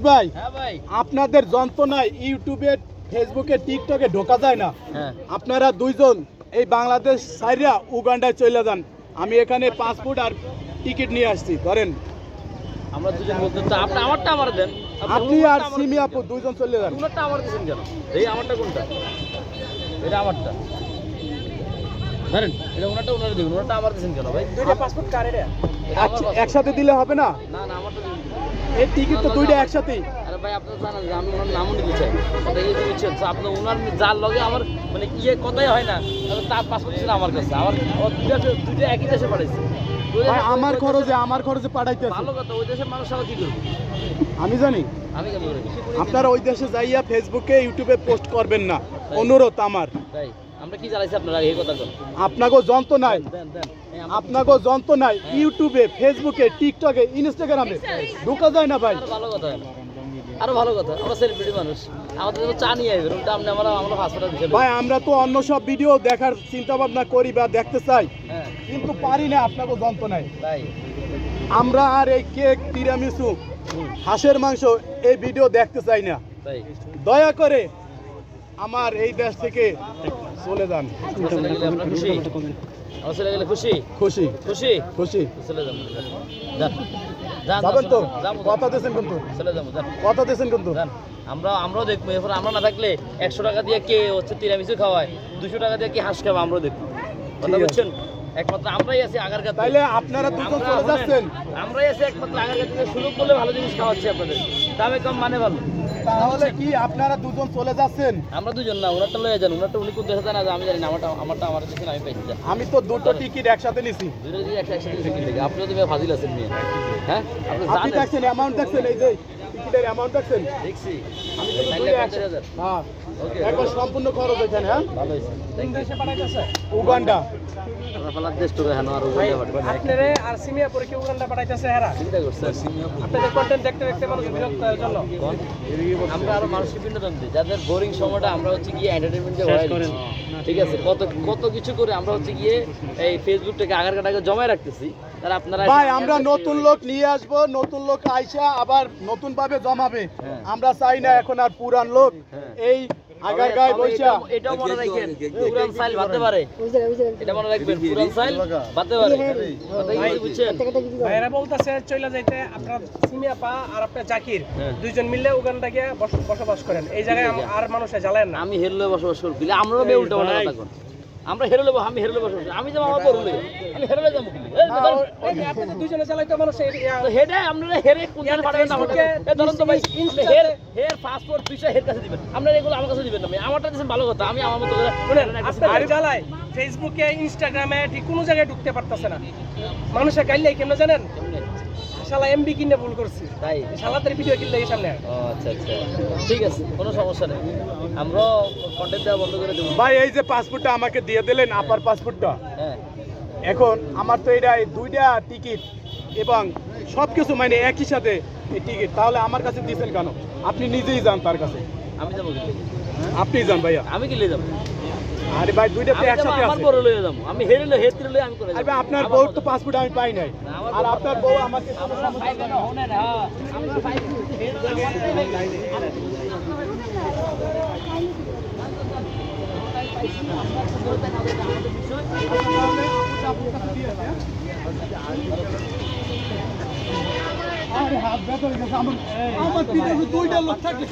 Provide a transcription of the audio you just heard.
জাকির ভাই হ্যাঁ আপনাদের যন্ত্রণায় ইউটিউবে ফেসবুকে টিকটকে ঢোকা যায় না। হ্যাঁ। আপনারা দুইজন এই বাংলাদেশ সাইরা উগান্ডায় চলে যান। আমি এখানে পাসপোর্ট আর টিকিট নিয়ে আসছি ধরেন। আমরা দুজন বলতে তো আপনি আমারটা আমার দেন। আপনি আর সিমি আপু দুইজন চলে যান। উনারটা আমার দিয়েছেন কেন? এই আমারটা কোনটা? এটা আমারটা। ধরেন এটা ওনারে দেখুন ওনারটা আমার দিয়েছেন কেন ভাই। দুইটা পাসপোর্ট কার এটা। একসাথে দিলে হবে না? না না আমারটা। এই টিকিট তো দুইটা একসাথেই আরে ভাই আপনারা জানেন যে আমি ওনার নামও নিতে চাই। কথা এই আপনি ওনার যার লগে আমার মানে ইয়ে কথাই হয় না তাহলে তার পাসপোর্ট ছিল আমার কাছে। আমার দুইটা দুইটা একই দেশে পাঠাইছে। ওই দেশে- ভাই আমার খরচে আমার খরচে পাঠাইতেছে ভালো কথা ওই দেশের মানুষ আবার কি করবে? আমি জানি। আমি আপনারা ওই দেশে যাইয়া ফেসবুকে ইউটিউবে পোস্ট করবেন না। অনুরোধ আমার। তাই আমরা কি জ্বালাইছি আপনারা এই কথা যন্ত্র নাই। যন্ত্র নাই। ইউটিউবে ফেসবুকে টিকটকে ইনস্টাগ্রামে। ঢোকা যায় না ভাই। ভালো কথা আরও ভালো কথা। আমরা সেলিব্রিটি মানুষ। আমাদের জন্য চা নিয়ে আপনি আমরা আমরা হাসপাতাল দিচ্ছেন ভাই আমরা তো অন্য সব ভিডিও দেখার চিন্তা ভাবনা করি বা দেখতে চাই। হ্যাঁ। কিন্তু পারি না আপনাকেও যন্ত্র নাই। তাই? আমরা আর এই কেক তিরামিসু হাঁসের মাংস এই ভিডিও দেখতে চাই না। দয়া করে আমার এই দেশ থেকে চলে যান। আমরা চলে গেলে আপনার খুশি? চলে গেলে খুশি। খুশি? খুশি। খুশি চলে যান। যান যাবেন তো? কথা দিয়েছেন কিন্তু। চলে যাব কথা দিয়েছেন কিন্তু। আমরা আমরাও দেখব। এরপর আমরা না থাকলে একশো টাকা দিয়ে কে হচ্ছে তিরামিসু খাওয়ায়? দুশো টাকা দিয়ে কে হাঁস খাবে? আমরাও দেখব। কথা। বলছেন? একমাত্র আমরাই আছি আগার তাইলে আপনারা দুজন চলে যাচ্ছেন। আমরাই আছি একমাত্র আগার সুযোগ করলে ভালো জিনিস খাওয়াচ্ছি আপনাদের। দামে কম মানে ভালো। তাহলে কি আপনারা দুজন চলে যাচ্ছেন? আমরা দুজন না ওনারটা লয়ে যান ওনারটা উনি কোন দেশে জানা আমি জানি না আমারটা আমারটা আমার দেশে আমি পাইছি আমি তো দুটো টিকিট একসাথে নিছি। দুটো টিকিট একসাথে লেগে আপনিও তো ভাজিল আছেন হ্যাঁ? আপনি দেখছেন অ্যামাউন্ট দেখছেন এই যে টিকিটের অ্যামাউন্ট দেখছি। আমি তাইলে দুই হাজার। হ্যাঁ। একবার সম্পূর্ণ খরচ এখানে হ্যাঁ? ভালো দেশে পাঠাইতেছে। উগান্ডা। আমরা তো হ্যাঁ আর ভাই ওগুলো আপনারে আর সিমিয়া পরে কি উগান্ডা পাঠাইতেছে হেরা। চিন্তা করছে আপনাদের কন্টেন্ট দেখতে দেখতে মানুষ বিরক্ত হওয়ার জন্য। আমরা আরও মানুষকে বিনোদন দিই। যাদের বোরিং সময়টা আমরা হচ্ছে গিয়ে ঠিক আছে? কত কত কিছু করে আমরা হচ্ছে গিয়ে এই ফেসবুক থেকে আগার কাটাকে জমায় রাখতেছি। তার আপনারা ভাই আমরা নতুন লোক নিয়ে আসব নতুন লোক আইসা আবার নতুন ভাবে জমাবে। হ্যাঁ। আমরা চাই না এখন আর পুরান লোক। হ্যাঁ। এই আগার গায়ে বৈশা। এটাও- এটাও মনে রাখেন পুরান সাইল বাদতে পারে এটা মনে রাখবেন পুরান সাইল বাদতে পারে বুঝছেন? ভাইরা বলতেছে চলে যাইতে আপনারা সিমিয়া আর আপনার জাকির হ্যাঁ। দুইজন বসবাস করেন। এই জায়গায় আম- আর মানুষে জ্বালেন না। আমি হেরলে বসবাস করি বিলে আমরাও উল্টা পাল্টা কথা কোন আমরা হেরলে আমি হেরলে বসবাস করি। আমি যাব আমার বড়লে আমি হেরলে যাব কি? এই না, ধরুন, ও- এই যে আপনাদের দুইজনে জ্বালাইতে মানুষ এই- হেডে আপনারা হেরে কোন জায়গায় পাঠাবেন না ধরুন তো ভাই হের হের পাসপোর্ট বিষয় হের কাছে দিবেন আপনারা এগুলো আমার কাছে দিবেন না। আমারটা দিয়েছেন ভালো কথা আমি আমার মতো করে একটা ফেসবুকে ইনস্টাগ্রামে ঠিক কোনো জায়গায় ঢুকতে পারতেছে না মানুষে গাইলে কেমন জানেন? শালা এমবি কিনে ভুল করছি। তাই? শালাদের ভিডিও কিনলে এই সামনে আচ্ছা আচ্ছা। ঠিক আছে কোনো সমস্যা নেই। আমরাও কন্টেন্ট দেওয়া বন্ধ করে দেবো। ভাই এই যে পাসপোর্টটা আমাকে দিয়ে দিলেন আপার পাসপোর্টটা হ্যাঁ। এখন আমার তো এটা এই দুইটা টিকিট এবং সব কিছু মানে একই সাথে এই টিকিট তাহলে আমার কাছে দিয়েছেন কেন? আপনি নিজেই যান তার কাছে। আমি যাব আপনি যান ভাইয়া। আমি কি লিয়ে যাব। আরে ভাই দুইটা তো একসাথে আমার আছে। বড় লয়ে যাব। আমি হেরে লয়ে হের লয়ে আমি করে আরে আপনার বউ। তো পাসপোর্ট আমি পাই নাই। আর আপনার বউ আমাকে আমরা কেন হনে না আমরা ভাই আরে হাত ব্যথা হয়ে গেছে। আমার আমার পিঠে দুইটা লোক থাকে।